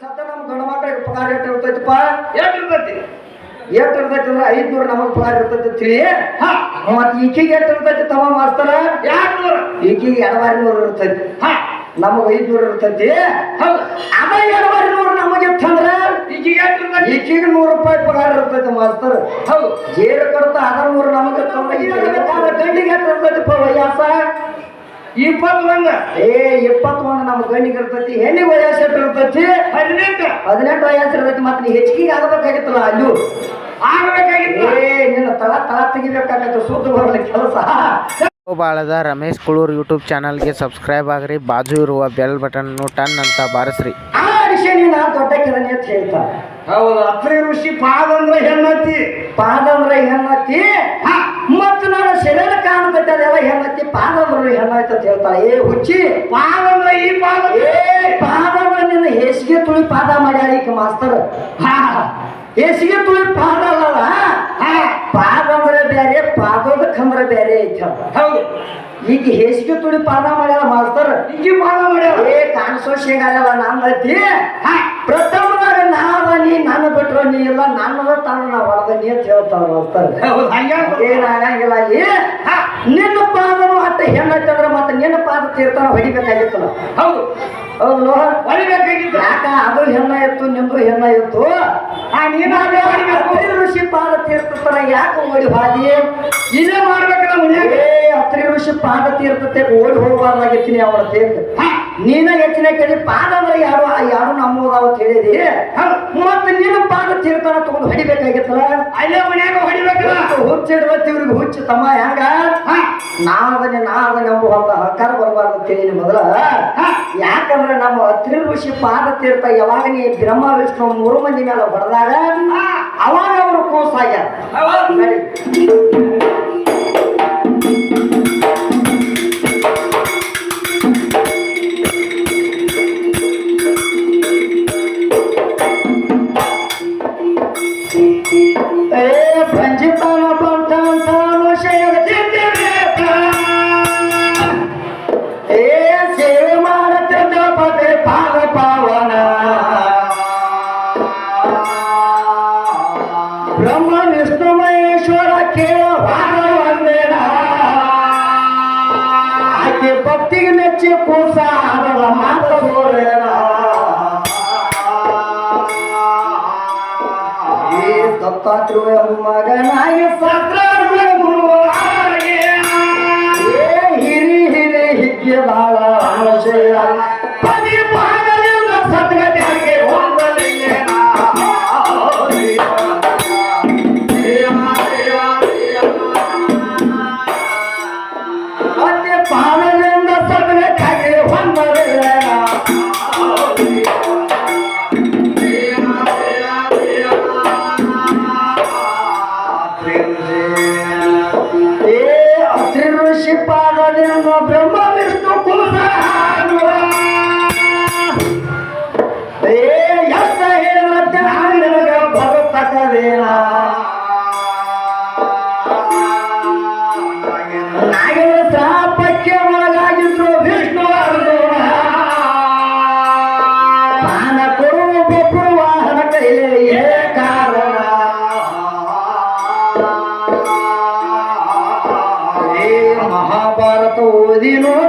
ಸತ ನಮ್ಮ ಗಂಡ ಮಕ್ಕಳಿಗೆ ಪಗಾರ ಎಷ್ಟು ಇರ್ತೈತಪ್ಪ? ಎಷ್ಟು ಇರ್ತೈತಿ? ಎಷ್ಟು ಇರ್ತೈತಿ ಅಂದ್ರೆ ಐದ್ನೂರು ನಮಗ್ ಪಗಾರ ಇರ್ತೈತಿ ತಿಳಿ ಹಾ. ಮತ್ ಈಕಿಗೆ ಎಷ್ಟು ಇರ್ತೈತಿ ತಮ್ಮ ಮಾಸ್ತರ? ಎರಡ್ನೂರು. ನೂರ ಈಕಿಗೆ ಎಡವಾರಿ ನೂರು ಇರ್ತೈತಿ. ಹಾ. ನಮಗ್ ಐದ್ನೂರು ಇರ್ತೈತಿ. ಅದ ಎಡವಾರಿ ನೂರು ನಮಗೆ ಇತ್ತಂದ್ರ ಈಕಿಗೆ ಇರ್ತೈತಿ? ಈಕಿಗೆ ನೂರು ರೂಪಾಯಿ ಪಗಾರ ಇರ್ತೈತಿ ಮಾಸ್ತರ್. ಹೌದು. ಜೇರು ಕಡ್ತ ಅದ ನೂರು ನಮಗೆ ಗಂಡಿಗೆ ಎಷ್ಟು ಇರ್ತೈತಿಪ್ಪ ವಯಸ್ಸ? ಇಪ್ಪತ್ತೊಂದು. ಏ ಇಪ್ಪತ್ತೊಂದು ನಮ್ಮ ಗಂಡಿಗೆ ಇರ್ತೈತಿ ಹೆಣ್ಣಿಗೆ ವಯಸ್ಸು ಇರ್ತೈತಿ ಹದಿನೆಂಟು. ಹದಿನೆಂಟು ವಯಸ್ಸು ಇರ್ತೈತಿ ಮತ್ತೆ ನೀ ಹೆಚ್ಚಿಗೆ ಆಗಬೇಕಾಗಿತ್ತಲ್ಲ ಅಲ್ಲೂ. ಆಗಬೇಕಾಗಿತ್ತು. ಏ ನಿನ್ನ ತಳ ತಳ ತೆಗಿಬೇಕಾಗತ್ತೆ ಸುದ್ದಿ ಬರಲಿ ಕೆಲಸ. ಬಾಳದ ರಮೇಶ್ ಕುಳೂರ್ ಯೂಟ್ಯೂಬ್ ಚಾನಲ್ಗೆ ಸಬ್ಸ್ಕ್ರೈಬ್ ಆಗ್ರಿ ಬಾಜು ಇರುವ ಬೆಲ್ ಬಟನ್ ಟನ್ ಅಂತ ಬಾರಿಸ್ರಿ. ಆ ವಿಷಯ ನೀನು ದೊಡ್ಡ ಕಿರಣಿ ಅಂತ ಹೇಳ್ತಾರೆ ಹೌದು ಅತ್ರಿ ಋಷಿ ಪಾದ ಅಂದ್ರೆ ಹೆಣ್ಣತಿ ಪಾದ ಅಂದ್ರೆ ಹೆಣ್ಣತ್ತಿ ಹಾ ಮತ್ತ ನಾನು ಶರೀರ ಹೆಣ್ಣತ್ತಿ ಪಾದ ಅಂದ್ರೆ ಹೆಣ್ಣಾಯ್ತು ಅಂತ ಹೇಳ್ತಾಳೆ. ಏ ಹುಚ್ಚಿ ಪಾದ ಅಂದ್ರೆ ಈ ಪಾದ ಏ ಪಾದ ಅಂದ್ರೆ ನಿನ್ನ ಹೇಸಿಗೆ ತುಳಿ ಪಾದ ಮಾಡ್ಯಾಳ ಈಗ ಮಾಸ್ತರ್. ಹಾ. ಹೇಸಿಗೆ ತುಳಿ ಪಾದ ಅಲ್ಲಲ್ಲ ಹಾ. ಪಾದ ಅಂದ್ರೆ ಬೇರೆ ಪಾದದ ಕಂಬ್ರ ಬೇರೆ ಐತಿ ಹೌದು. ಈಗ ಹೇಸಿಗೆ ತುಳಿ ಪಾದ ಮಾಡ್ಯಾಳ ಮಾಸ್ತರ್. ಈಗ ಪಾದ ಮಾಡ್ಯಾವ ಏ ಕಾಣಿಸೋ ಐತಿ ಹಾ. ಪ್ರಥಮದಾಗ ನಾವ ನೀ ನನ್ನ ಬಿಟ್ರು ನೀ ಇಲ್ಲ ನನ್ನದ ತಾನು ನಾ ಹೊಡೆದ ನೀ ಅಂತ ಹೇಳ್ತಾರ ಮಾಸ್ತರ್. ಏನಾಗಂಗಿಲ್ಲ ಅಲ್ಲಿ? ಹಾ. ನಿನ್ನ ಪಾದನು ಹೆಣ್ಣಾಯ್ತಂದ್ರ ಮತ್ತೆ ನಿನ್ನ ಪಾದ ತೀರ್ಥನ ಹೊಡಿಬೇಕಾಗಿತ್ತಲ್ಲ. ಹೌದು. ಹೌದು ಹೊಡಿಬೇಕಾಗಿತ್ತು. ಯಾಕ? ಅದು ಹೆಣ್ಣ ಇತ್ತು ನಿಂದು ಹೆಣ್ಣ ಇತ್ತು. ಆ ನೀನು ಅದೇ ಹೊಡಿಬೇಕು. ಋಷಿ ಪಾದ ತೀರ್ಥತನ ಯಾಕೆ ಓಡಿ ಹಾದಿ? ಇದೇ ಮನ್ಯಾಗ. ಅತ್ರಿ ಋಷಿ ಪಾದ ತೀರ್ಥತೆ ಓಡಿ ಹೋಗಬಾರ್ದಾಗಿರ್ತೀನಿ ಅವಳ ತೇರ್ ನೀನ ಹೆಚ್ಚಿನ ಕೇಳಿ ಪಾದ ಅಂದ್ರೆ ಯಾರು? ಯಾರು ನಮ್ಮೋದಾವ ಕೇಳಿದಿ. ಹೇಳಿದಿ ಮತ್ತೆ ನಿನ್ನ ಪಾದ ತೀರ್ಥನ ತಗೊಂಡು ಹೊಡಿಬೇಕಾಗಿತ್ತಲ್ಲ? ಅಲ್ಲೇ ಮನ್ಯಾಗ ಹೊಡಿಬೇಕಲ್ಲ? ಹುಚ್ಚಿಡ್ವತ್ತಿ ಇವ್ರಿಗೆ ಹುಚ್ಚು ತಮ್ಮ ಹೆಂಗ? ಹಾ ನಾದನೆ ನಾದನೆ ಎಂಬುವಂತ ಅಹಂಕಾರ ಬರಬಾರ್ದು ಹೇಳಿ ಮೊದಲ. ಯಾಕಂದ್ರೆ ನಮ್ಮ ಅತ್ರಿ ಋಷಿ ಪಾದ ತೀರ್ಥ ಯಾವಾಗ ನೀ ಬ್ರಹ್ಮ ವಿಷ್ಣು ಮೂರು ಮಂದಿ ಮೇಲೆ ಹೊಡೆದಾಗ ಅವಾಗ ಅವರು ಕೂಸಾಗ್ಯಾರ. ದತ್ತಾತ್ರೇಯ ಮಗನಾಗಿ ಸತ್ರಾರ್ಯ দিলো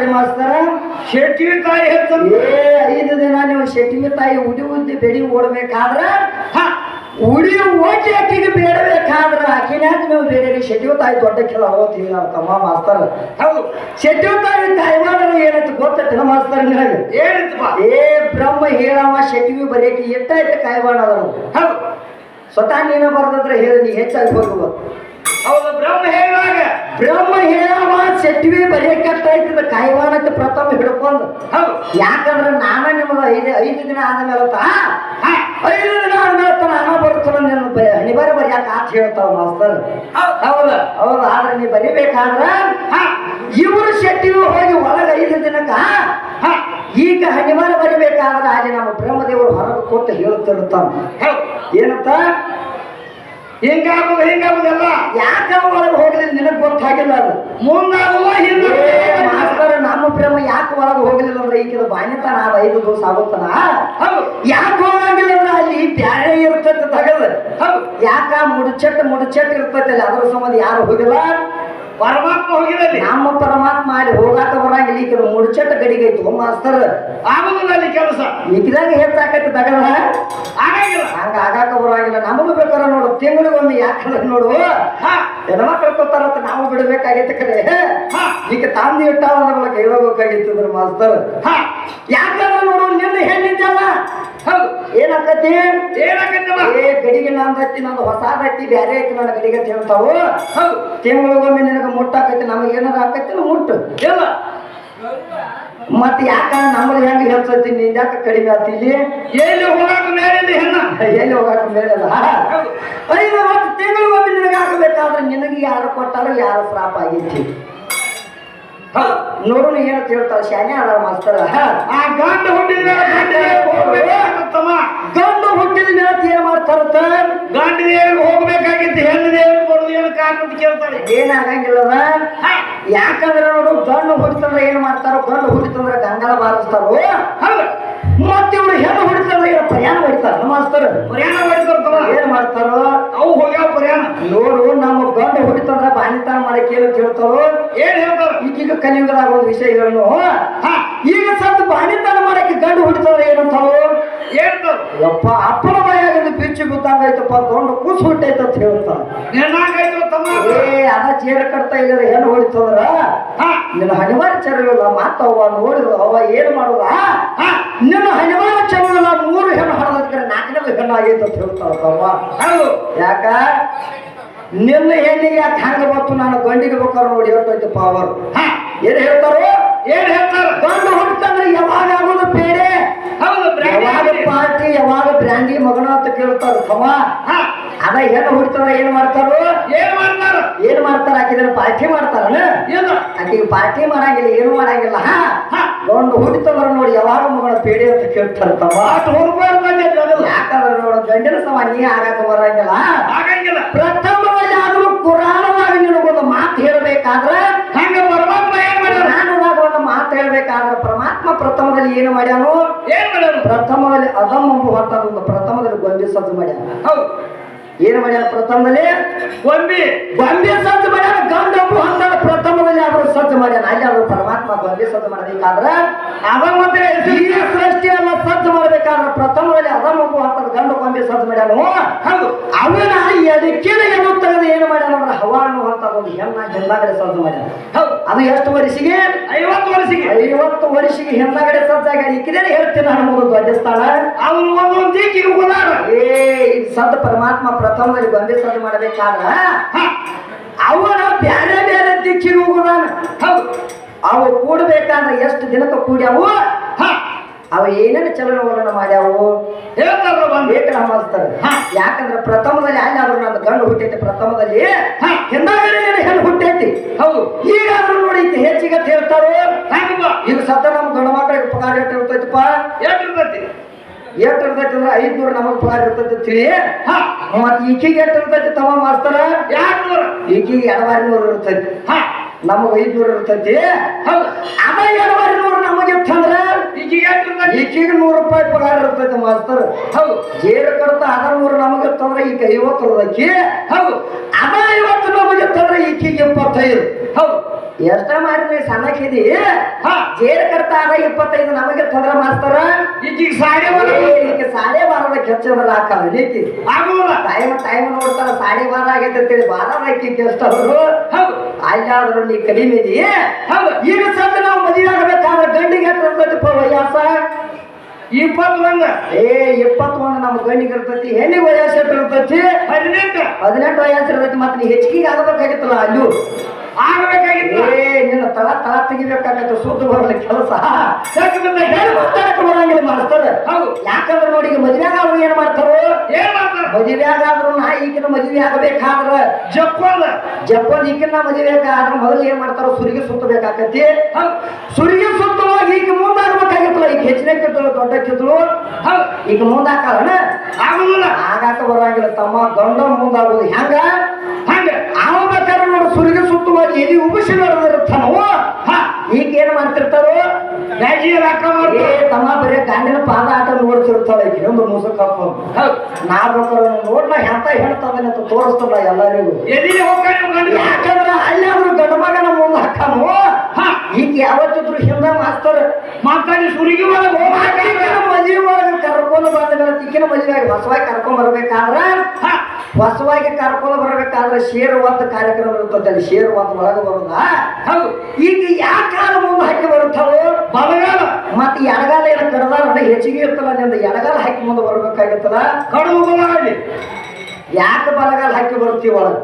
ಹೇಳ್ತಾರ್ರಿ ಮಾಸ್ತರ? ಶೆಟ್ಟಿ ತಾಯಿ ಹೆಚ್ಚಂತ ಏ ಐದು ದಿನ ನೀವು ಶೆಟ್ಟಿ ತಾಯಿ ಉಡಿ ಉದ್ದಿ ಬೆಡಿ ಓಡ್ಬೇಕಾದ್ರ? ಹಾ. ಉಡಿ ಓಟಿ ಅಕ್ಕಿಗೆ ಬೇಡಬೇಕಾದ್ರ? ಆಕಿನ್ಯಾಕ ನೀವು ಬೇರೆ ಶೆಟ್ಟಿ ತಾಯಿ ದೊಡ್ಡ ಕೆಲ ಹೋಗ್ತೀವಿ ನಾವು ತಮ್ಮ ಮಾಸ್ತಾರ. ಹೌದು. ಶೆಟ್ಟಿ ತಾಯಿ ತಾಯಿವಾಡ ಏನಂತ ಗೊತ್ತೈತಿನ ಮಾಸ್ತರ ನಿನಗೆ? ಏನಿತ್ತಪ್ಪ ಏ ಬ್ರಹ್ಮ ಹೇಳವ ಶೆಟ್ಟಿವಿ ಬರೆಯಕ್ಕೆ ಎಟ್ಟಾಯ್ತು ಕಾಯ್ವಾಡ ಅದನ್ನು ಹೌದು. ಸ್ವತಃ ನೀನು ಬರ್ದದ್ರೆ ಹೇಳಿ ನೀ ಹೆಚ್ಚಾಗಿ ಹೋಗುವ ಹೌದು ಬ್ರಹ್ಮ ಹೇಳುವಾಗ. ಬ್ರಹ್ಮ ಹೇಳುವ ಶೆಟ್ಟಿವಿ ಬರೆಯಕ್ಕೆ ಇದ್ದ ಪ್ರಥಮ ಹಿಡ್ಕೊಂಡು. ಹೌದು. ಯಾಕಂದ್ರೆ ನಾನ ನಿಮ್ಮದು ಐದು ಐದು ದಿನ ಆದಮೇಲೆ ಅಂತ ಹಾ. ಐದು ದಿನ ಆದ್ಮೇಲೆ ತನ ನಾನು ಬರ್ತಾನ ನಿನ್ನ ಅನಿವಾರ್ಯ ಬರ್ಯಾಕ ಅಂತ ಹೇಳ್ತಾವ ಮಾಸ್ತರ್. ಹೌದು. ಹೌದ ಆದ್ರೆ ನೀ ಬರಿಬೇಕಾದ್ರ ಹಾ. ಇವರು ಶೆಟ್ಟಿಗೂ ಹೋಗಿ ಒಳಗೆ ಐದು ದಿನಕ್ಕ ಹಾ. ಈಗ ಹನಿವಾರ ಬರಿಬೇಕಾದ್ರೆ ಅಲ್ಲಿ ನಮ್ಮ ಬ್ರಹ್ಮದೇವರು ಹೊರಗೆ ಕೊಟ್ಟು ಹೇಳುತ್ತಿರುತ್ತಾನ ಏನಂತ? ಹಿಂಗಾಗುದು ಹಿಂಗಾಗುದಲ್ಲ ಯಾಕೆ ಒಳಗೆ ಹೋಗಲಿಲ್ಲ ನಿನಗ್ ಗೊತ್ತಾಗಿಲ್ಲ ಅದು. ಮುಂದಾಗುವ ಹಿಂದೆ ಮಾಸ್ತರ್ ನಮ್ಮ ಪ್ರೇಮ ಯಾಕೆ ಒಳಗೆ ಹೋಗಲಿಲ್ಲ ಅಂದ್ರೆ ಈಗಿನ ಬಾಣಿತನ ಆದ ಐದು ದಿವಸ ಆಗುತ್ತಲ್ಲ? ಹೌದು. ಯಾಕೆ ಹೋಗಂಗಿಲ್ಲ ಅಂದ್ರೆ ಅಲ್ಲಿ ಬ್ಯಾರೆ ಇರ್ತದೆ ತಗದ. ಹೌದು. ಯಾಕ ಮುಡುಚೆಟ್ ಮುಡಚೆಟ್ಟು ಇರ್ತೈತೆ ಅಲ್ಲಿ? ಅದ್ರ ಸಂಬಂಧ ಯಾರು ಹೋಗಿಲ್ಲ? ನಮ್ಮ ಪರಮಾತ್ಮ ಅಲ್ಲಿ ಹೋಗಾಕ ಬರಂಗಿಲ್ಲ ಈಗ ಮುಡುಚೆಟ್ ಗಡಿಗೆ ಐತು ಮಾಸ್ತರ್. ಆಗುದಿಲ್ಲ ಕೆಲಸ. ಈಗಿದಾಗ ಹೆಚ್ಚಾಕೈತಿ ತಗದ ಆಗಂಗಿಲ್ಲ. ಹಂಗ ಆಗಾಕ ಬರಂಗಿಲ್ಲ. ನಮಗೂ ಬೇಕಾರೆ ನೋಡು ತಿಂಗಳಿಗೊಮ್ಮೆ ಯಾಕಂದ್ರೆ ನೋಡು. ಹಾ. ಹೆಣ್ಮಕ್ಳು ಕೊತ್ತಾರಂತ ನಾವು ಬಿಡಬೇಕಾಗೈತೆ ಕರೆ ಹಾ. ಈಗ ತಾಂದಿ ಇಟ್ಟಾವ ಅಂದ್ರೆ ಹೇಳಬೇಕಾಗಿತ್ತು ಮಾಸ್ತರ್. ಹಾ. ಯಾಕಂದ್ರೆ ನೋಡು ನಿನ್ನ ಹೆಣ್ಣಿದ್ದಲ್ಲ ಹೌದು. ಏನಾಕತಿ ಏನಾಗತ್ತವ ಗಡಿಗೆ ನಂದತ್ತಿ ನಂದು ಹೊಸ ಐತಿ ಬ್ಯಾರೆ ಐತಿ ನನ್ನ ಗಡಿಗೆ ಅಂತ ಹೇಳ್ತಾವು ಹೌದು ತಿಂಗಳಿಗೊಮ್ಮೆ ನಿನಗೆ ಮುಟ್ಟಾಕೈತಿ ನಮಗೆ ಏನಾರ ಆಕೈತಿ ಮುಟ್ಟು. ಇಲ್ಲ ಮತ್ತೆ ಯಾಕ ನಮ್ಮದು ಹೆಂಗ್ ಹೆಲ್ಸತಿ ನಿಂದ ಯಾಕೆ ಕಡಿಮೆ ಆತಿ ಇಲ್ಲಿ ಎಲ್ಲಿ ಹೋಗಾಕ ಮೇಲೆ ಹೆಣ್ಣ? ಎಲ್ಲಿ ಹೋಗಾಕ ಮೇಲೆ ಹೌದು ಐದು ಮತ್ತೆ ತಿಂಗಳಿಗೊಮ್ಮೆ ನಿನಗೆ ಹಾಕಬೇಕಾದ್ರೆ ನಿನಗೆ ಯಾರು ಕೊಟ್ಟಾರೋ ಯಾರು ಶ್ರಾಪ ಆಗೈತಿ ನೋಡೋಣ ಏನಂತ ಹೇಳ್ತಾರೆ ಶಾನೆ ಅದಾರ ಮಾಸ್ತರ. ಆ ಗಂಡ ಹುಟ್ಟಿದ ಗಂಡು ಹುಟ್ಟಿದ ಮೇಲೆ ಏನ್ ಮಾಡ್ತಾರಂತ ಗಂಡ ದೇವ್ರಿಗೆ ಹೋಗ್ಬೇಕಾಗಿತ್ತು ಹೆಣ್ಣು ಏನು ಬರೋದು ಏನು ಕಾರಣ ಅಂತ ಕೇಳ್ತಾರೆ. ಏನಾಗಂಗಿಲ್ಲದ ಯಾಕಂದ್ರೆ ನೋಡು ಗಂಡು ಹುಟ್ಟಿತಂದ್ರೆ ಏನ್ ಮಾಡ್ತಾರೋ ಗಂಡು ಹುಟ್ಟಿತಂದ್ರೆ ಗಂಗಾಳ ಬಾರಿಸ್ತಾರೋ? ಹೌದು. ಮತ್ತೆ ಇವ್ರು ಹೆಣ್ಣು ಹುಟ್ಟಿತಂದ್ರೆ ಏನು ಪ್ರಯಾಣ ಹೊಡಿತಾರ ಮಾಸ್ತರ್ ಪ್ರಯಾಣ ಮಾಡಿರ್ತಾರತ್ತಮ್ಮ ಏನ್ ಮಾಡ್ತಾರೋ? ಅವು ಹೋಗ್ಯಾವ ಪ್ರಯಾಣ. ನೋಡು ನಮ್ಮ ಗಂಡ ಹೊಡಿತಂದ್ರ ಬಾಣಿತನ ಮಾಡಕ್ಕೆ ಏನು ಹೇಳ್ತಾರೋ? ಏನ್ ಹೇಳ್ತಾರ? ಈಗೀಗ ಕಲಿಯುಗದಾಗ ಒಂದು ವಿಷಯಗಳನ್ನು. ಹಾ. ಈಗ ಸತ್ತು ಬಾಣಿತನ ಮಾಡಕ್ಕೆ ಗಂಡು ಹುಟ್ಟಿತಂದ್ರೆ ಏನಂತಾರೋ ಹೇಳ್ತಾರ ಯಪ್ಪ ಅಪ್ಪನ ಬಾಯಾಗಿಂದ ಪಿಚ್ಚು ಗೊತ್ತಾಗೈತಪ್ಪ ಗಂಡು ಕೂಸು ಹುಟ್ಟೈತೆ ಅಂತ ಹೇಳ್ತಾರ ತಮ್ಮ ಏ ಅದ ಚೇರ ಕಟ್ತಾ ಇದ್ದಾರೆ ಹೆಣ್ಣು ಹೊಡಿತಂದ್ರ ನಿನ್ನ ಹನಿವಾರ ಚರವಿಲ್ಲ ಮತ್ತ ಅವ ನೋಡಿದ್ರು ಅವ ಏನ್ ಮಾಡುದ? ನಿನ್ನ ಹಣಿವಾರ ಚರವಿಲ್ಲ ಮೂರು ಹೆಣ್ಣು ಹಣದಕ್ಕೆ ನಾಲ್ಕನೇ ಹೆಣ್ಣು ಆಗೈತೆ ಅಂತ ಹೇಳ್ತಾರ ಅವ್ವ. ಹೌದು. ಯಾಕ? ನಿನ್ನ ಹೆಣ್ಣಿಗೆ ಯಾಕೆ ಹಂಗ ಬಂತು? ನಾನು ಗಂಡಿಗೆ ಬೇಕಾದ್ರೆ ನೋಡಿ ಹೇಳ್ತೈತೆ ಪಾವರ್ ಹಾ. ಏನ್ ಹೇಳ್ತಾರೋ? ಏನ್ ಹೇಳ್ತಾರ? ಗಂಡು ಹುಟ್ಟಂದ್ರೆ ಯಾವಾಗ ಆಗೋದು ಬೇರೆ? ಯಾವಾಗ ಪಾರ್ಟಿ ಯಾವಾಗ ಬ್ರ್ಯಾಂಡಿ ಮಗನ ಅಂತ ಕೇಳ್ತಾರ ತಮ್ಮ? ಅದ ಏನ್ ಹುಡ್ತಾರ ಏನ್ ಮಾಡ್ತಾರೋ? ಏನ್ ಮಾಡ್ತಾರ? ಏನ್ ಮಾಡ್ತಾರ ಆಕಿದ್ರ ಪಾರ್ಟಿ ಮಾಡ್ತಾರನ ಇಲ್ಲ ಆಕಿಗೆ ಪಾರ್ಟಿ ಮಾಡಂಗಿಲ್ಲ ಏನು ಮಾಡಂಗಿಲ್ಲ. ಹಾ. ಹಾ. ಒಂದು ಹುಟ್ಟಿತಂದ್ರ ನೋಡಿ ಯಾವಾಗ ಮಗಳ ಪೇಡಿ ಅಂತ ಕೇಳ್ತಾರ ತಮ್ಮ. ಯಾಕಂದ್ರೆ ನೋಡು ಗಂಡಿನ ಸಮ ನೀ ಆಗಾಕ ಬರಂಗಿಲ್ಲ ಆಗಂಗಿಲ್ಲ ಪ್ರಥಮವಾಗಿ ಆದ್ರೂ ಕುರಾಣದಾಗ ನಿನಗೊಂದು ಮಾತು ಹೇಳ್ಬೇಕಾದ್ರ ಹಂಗ ಪರಮಾತ್ಮ ಏನ್ ಮಾಡ್ಯಾರ ಕುರಾಣದಾಗ ಒಂದು ಮಾತು ಹೇಳ್ಬೇಕಾದ್ರ ಪರಮಾತ್ಮ ಪ್ರಥಮದಲ್ಲಿ ಏನು ಮಾಡ್ಯಾನು? ಏನ್ ಮಾಡ್ಯಾರ ಪ್ರಥಮದಲ್ಲಿ ಎಂಬುವಂತ ಒಂದು ಪ್ರಥಮದಲ್ಲಿ ಗೊಂಬೆ ಸಜ್ಜು ಮಾಡ್ಯಾನ. ಹೌದು. ಏನು ಮಾಡ್ಯಾನ ಪ್ರಥಮದಲ್ಲಿ? ಗೊಂಬೆ. ಗೊಂಬೆ ಸಜ್ಜು ಮಾಡ್ಯಾನ ಗಂಡ ಪ್ರಥಮದಲ್ಲಿ ಆದ್ರೂ ಸಜ್ಜು ಮಾಡ್ಯಾನ ಅಲ್ಲಿ ಆದ್ರೂ ಪರಮಾತ್ಮ ಸದ್ದು ಮಾಡಬೇಕಾದ್ರೆ ಅದ ಮತ್ತೆ ಈ ಸೃಷ್ಟಿಯನ್ನ ಸದ್ದು ಮಾಡಬೇಕಾದ್ರೆ ಪ್ರಥಮದಲ್ಲಿ ಅದ ಮಗು ಹತ್ತದ ಗಂಡು ಗೊಂಬೆ ಸದ್ದು ಮಾಡ್ಯಾನು? ಹೌದು. ಅವನ ಎದಕ್ಕಿನ ಏನು ತೆಗೆದು ಏನು ಮಾಡ್ಯಾನ ಅಂದ್ರೆ ಹವಾ ಅನ್ನುವಂತ ಒಂದು ಹೆಣ್ಣ ಹೆಂದಾಗಡೆ ಸದ್ದು ಮಾಡ್ಯಾನ. ಹೌದು. ಅದು ಎಷ್ಟು ವರ್ಷಿಗೆ? ಐವತ್ತು ವರ್ಷಿಗೆ. ಐವತ್ತು ವರ್ಷಿಗೆ ಹೆಂದಾಗಡೆ ಸದ್ದಾಗ ಇಕ್ಕಿದೇನೆ ಹೇಳ್ತೀನಿ ನಾನು ಮುಂದೆ ಧ್ವಜಸ್ಥಾನ ಅವನು ಒಂದೊಂದು ದಿಕ್ಕಿಗೆ ಹೋದಾರ ಏ ಸದ್ದು ಪರಮಾತ್ಮ ಪ್ರಥಮದಲ್ಲಿ ಗೊಂಬೆ ಸದ್ದು ಮಾಡಬೇಕಾದ್ರೆ ಅವನ ಬ್ಯಾರೆ ಬೇರೆ ದಿಕ್ಕಿಗೆ ಹೋಗುದಾನ ಹೌದು. ಅವು ಕೂಡಬೇಕಾದ್ರೆ ಎಷ್ಟು ದಿನಕ್ಕೆ ಕೂಡ್ಯಾವು? ಹಾ. ಅವ ಏನೇನು ಚಲನವಲನ ಮಾಡ್ಯಾವು? ಹೇಳ್ತಾರ ಬಂದು. ಏಕ ಮಾಸ್ತರ್ ಹಾ. ಯಾಕಂದ್ರೆ ಪ್ರಥಮದಲ್ಲಿ ಅಲ್ಲಿ ಆದ್ರೂ ನಂದು ಗಂಡು ಹುಟ್ಟೈತಿ ಪ್ರಥಮದಲ್ಲಿ. ಹೆಣ್ಣು ಹುಟ್ಟೈತಿ? ಹೌದು. ಈಗಾದ್ರೂ ನೋಡಿ ಈಕೆ ಹೆಚ್ಚಿಗೆ ಅಂತ ಇದು ಸತ ನಮ್ ಸತ್ತ ನಮ್ಮ ಗಂಡು ಮಕ್ಕಳಿಗೆ ಪಗಾರ ಎಷ್ಟು ಇರ್ತೈತಪ್ಪ? ಎಷ್ಟು ಇರ್ತೈತಿ? ಎಷ್ಟು ಇರ್ತೈತಿ ಅಂದ್ರೆ ಐದ್ನೂರು ನಮಗ್ ಪಗಾರ ಇರ್ತೈತಿ ತಿಳಿ ಹಾ. ಮತ್ ಈಕಿಗೆ ಎಷ್ಟು ಇರ್ತೈತಿ ತಮ್ಮ ಮಾಡ್ತಾರ ಯಾಕೆ ನೂರ ಈಕಿಗೆ ಎಡವಾರಿ ನೂರು ಇರ್ತೈತಿ. ಹಾ. ನಮಗ್ ಐದ್ನೂರು ಇರ್ತೈತಿ. ನೂರು ನಮಗೆ ಇತ್ತಂದ್ರ ಈಗ ಎಷ್ಟು ಇರ್ತೈತಿ ನೂರು ರೂಪಾಯಿ ಪಗಾರ ಇರ್ತೈತಿ ಮಾಸ್ತರ್. ಹೌದು. ಏನು ಕರ್ತ ಅದರ ಮೂರು ನಮಗೆ ಇತ್ತಂದ್ರ ಈಗ ಐವತ್ತು ಇರ್ತೈತಿ ಹೌದು. ಅದ ಐವತ್ತು ನಮಗೆ ಇತ್ತಂದ್ರ ಈಕಿಗೆ ಇಪ್ಪತ್ತೈದು ಹೌದು. ಎಷ್ಟ ಮಾಡ್ರಿ ಸಣ್ಣಕ್ಕಿದಿ ಹಾ. ಜೇರು ಕಡ್ತ ಅದ ಇಪ್ಪತ್ತೈದು ನಮಗೆ ತೊಂದ್ರೆ ಮಾಡ್ತಾರ? ಈಗ ಸಾಡೆ ಈಗ ಸಾಡೆ ಬಾರದ ಕೆಚ್ಚ ಹಾಕಲ್ಲ ಆಗೋಲ್ಲ ಟೈಮ್ ಟೈಮ್ ನೋಡ್ತಾರ ಸಾಡೆ ಬಾರ ಆಗೈತೆ ಅಂತೇಳಿ ಬಾರ ಹಾಕಿ ಎಷ್ಟವರು ಹೌದು. ಅಲ್ಲಾದ್ರೂ ನೀ ಕಡಿಮೆ ಇದಿ ಈಗ ಸದ್ದ ನಾವು ಮದುವೆ ಆಗಬೇಕಾದ್ರೆ ಗಂಡಿಗೆ ಇರ್ತೈತಿಪ್ಪ ವಯಸ್ಸ? ಇಪ್ಪತ್ತೊಂದು. ಏ ಇಪ್ಪತ್ತೊಂದು ನಮ್ಮ ಗಂಡಿಗೆ ಇರ್ತೈತಿ ಹೆಣ್ಣಿಗೆ ವಯಸ್ಸು ಇರ್ತತಿ ಇರ್ತೈತಿ? ಹದಿನೆಂಟು. ಹದಿನೆಂಟು ವಯಸ್ಸು ಇರ್ತೈತಿ ಮತ್ತೆ ನೀ ಹೆಚ್ಚಿಗೆ ಆಗಬೇಕಾಗಿತ್ತಲ್ಲ ಅಲ್ಲೂ? ಆಗ್ಬೇಕಾಗಿತ್ತು ಏ ನಿನ್ನ ತಳ ತಳ ತೆಗಿಬೇಕಾಗತ್ತೆ ಸುದ್ದಿ ಬರಲಿ ಕೆಲಸ. ಯಾಕೆ ಬಂದ ಹೇಳಿ. ಮಾತಾಡಕ್ಕೆ ಬರಂಗಿಲ್ಲ ಮಾಡ್ತಾರೆ ಹೌದು. ಯಾಕಂದ್ರೆ ನೋಡಿ ಮದುವೆಯಾಗ ಅವ್ರು ಏನ್ ಮಾಡ್ತಾರೋ? ಏನ್ ಮಾಡ್ತಾರ? ಮದುವೆಯಾಗಾದ್ರೂ ನಾ ಈಗಿನ ಮದುವೆ ಆಗಬೇಕಾದ್ರ. ಜಪ್ಪದ ಜಪ್ಪನ್ ಈಗಿನ ಮದುವೆ ಆದ್ರ ಮೊದಲು ಏನ್ ಮಾಡ್ತಾರೋ ಸುರಿಗೆ ಸುತ್ತಬೇಕಾಕತಿ ಹೌದು. ಸುರಿಗೆ ಸುತ್ತವಾಗಿ ಈಗ ಮುಂದಾಗಬೇಕಾಗಿತ್ತಲ್ಲ ಈಗ ಹೆಚ್ಚಿನ ಕಿತ್ತಳು ದೊಡ್ಡ ಕಿತ್ತಳು. ಈಗ ಮುಂದಾಕಲ್ಲ ಆಗುದಿಲ್ಲ. ಆಗಾಕ ಬರಂಗಿಲ್ಲ ತಮ್ಮ ಗಂಡ ಮುಂದಾಗೋದು ಹೆಂಗ? ಹಂಗ. ಉಬಿಸಿ ನಡೆದಿರ್ತಾನೋ ಹಾ ಈಗ ಏನ್ ಮಾಡ್ತಿರ್ತಾರೋ ಏ ತಮ್ಮ ಬರೀ ಗಂಡಿನ ಪಾದ ಆಟ ನೋಡ್ತಿರ್ತಾಳೆ. ಒಂದು ಮುಸುಕ್ ಹಾಕೊಂಡು ಹೌದು. ನಾ ಬೇಕಾದ್ರೆ ಹೇಳ್ತಾವೆ ಹೆಂತ ಹೇಳ್ತಾನೆ ಅಂತ ತೋರಿಸ್ತಲ್ಲ ಎಲ್ಲರಿಗೂ. ಯಾಕಂದ್ರೆ ಅಲ್ಲಿ ಗಂಡ? ಯಾಕಂದ್ರ ಅಲ್ಲಾದ್ರೂ ಗಂಡ ಮಗನ ಮುಂದೆ ಹಾಕಾನು ಹಾ ಈಗ ಯಾವತ್ತಿದ್ರು ಹಿಂದೆ ಮಾಸ್ತಾರೆ. ಮಾತಾಡಿ ಸುರಿಗಿ ಮದುವೆ ಒಳಗೆ ಕರ್ಕೊಂಡು ಬಂದ ಮೇಲೆ ತಿಕ್ಕಿನ ಮದುವೆ ಹೊಸವಾಗಿ ಕರ್ಕೊಂಡ್ ಬರ್ಬೇಕಾದ್ರ? ಹಾ. ಹೊಸವಾಗಿ ಕರ್ಕೊಂಡು ಶೇರು ಒಂದು ಕಾರ್ಯಕ್ರಮ ಇರ್ತದೆ ಶೇರು ಒಂದು ಒಳಗೆ ಬರುದ? ಹೌದು. ಈಗ ಯಾವ ಕಾಲ ಮುಂದೆ ಹಾಕಿ ಬರುತ್ತಾವೋ? ಬಲಗಾಲ ಮತ್ತೆ ಎಡಗಾಲ ಏನ ಕಡದಾರ? ಹೆಚ್ಚಿಗೆ ಇರ್ತಲ್ಲ ನಿಂದ ಎಡಗಾಲ ಹಾಕಿ ಮುಂದೆ ಬರ್ಬೇಕಾಗಿತ್ತಲ್ಲ? ಕಡುಬು ಬಲಗಾಲಿ ಯಾಕೆ ಬಲಗಾಲ ಹಾಕಿ ಬರ್ತೀವಿ ಒಳಗೆ?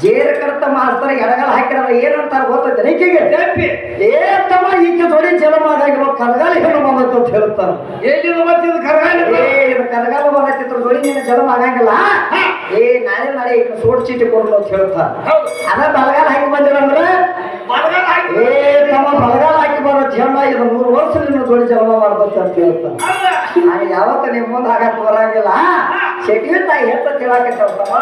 ಹಾ ಜೇರ ಕರ್ತ ಮಾಸ್ತರ ಎಡಗಾಲ ಹಾಕಿರಲ್ಲ ಏನಂತಾರ ಗೊತ್ತೈತೆ? ಈಕೆಗೆ ತೆಪ್ಪಿ ಏ ತಮ್ಮ ಈಕೆ ಜೋಡಿ ಜಲಮ ಆಗಿರೋ ಕರಗಾಲ ಹೆಣ್ಣು ಬಂದತ್ತು ಅಂತ ಹೇಳ್ತಾರ ಎಲ್ಲಿ ಮತ್ತೆ ಇದು ಕರಗಾಲ ಇದು ಕರಗಾಲ ಬಂದತ್ತಿತ್ರ ಜೋಡಿ ನೀನು ಜಲಮ ಆಗಂಗಿಲ್ಲ. ಏ ನಾಳೆ ನಾಳೆ ಈಗ ಸೋಟ್ ಚೀಟಿ ಕೊಡ್ಲು ಅಂತ ಹೇಳ್ತಾರ ಹೌದು. ಅದ ಬಲಗಾಲ ಹಾಕಿ ಬಂದಿರಂದ್ರ ಬಲಗಾಲ ಹಾಕಿ ಏ ತಮ್ಮ ಬಲಗಾಲ ಹಾಕಿ ಬರೋ ಜನ ಇದು ಮೂರು ವರ್ಷ ನಿನ್ನ ಜೋಡಿ ಜಲಮ ಮಾಡ್ಬೇಕು ಅಂತ ಹೇಳ್ತಾರ ನಾನು ಯಾವತ್ತ ನಿಮ್ಮ ಮುಂದೆ ಹಾಕಕ್ ಬರಂಗಿಲ್ಲ. ಶೆಟ್ಟಿ ತಾಯಿ ಹೇಳ್ತ ತಿಳಾಕತ್ತವ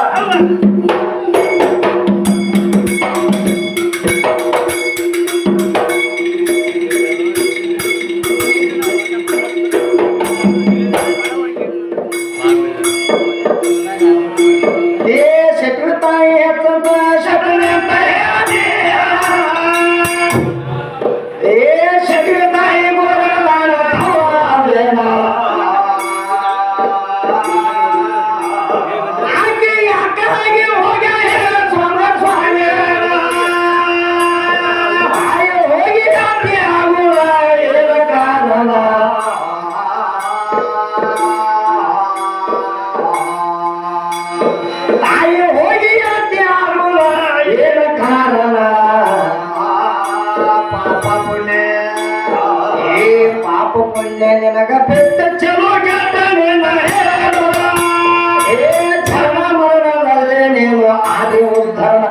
ಆದಿ ಉದ್ಧರಣ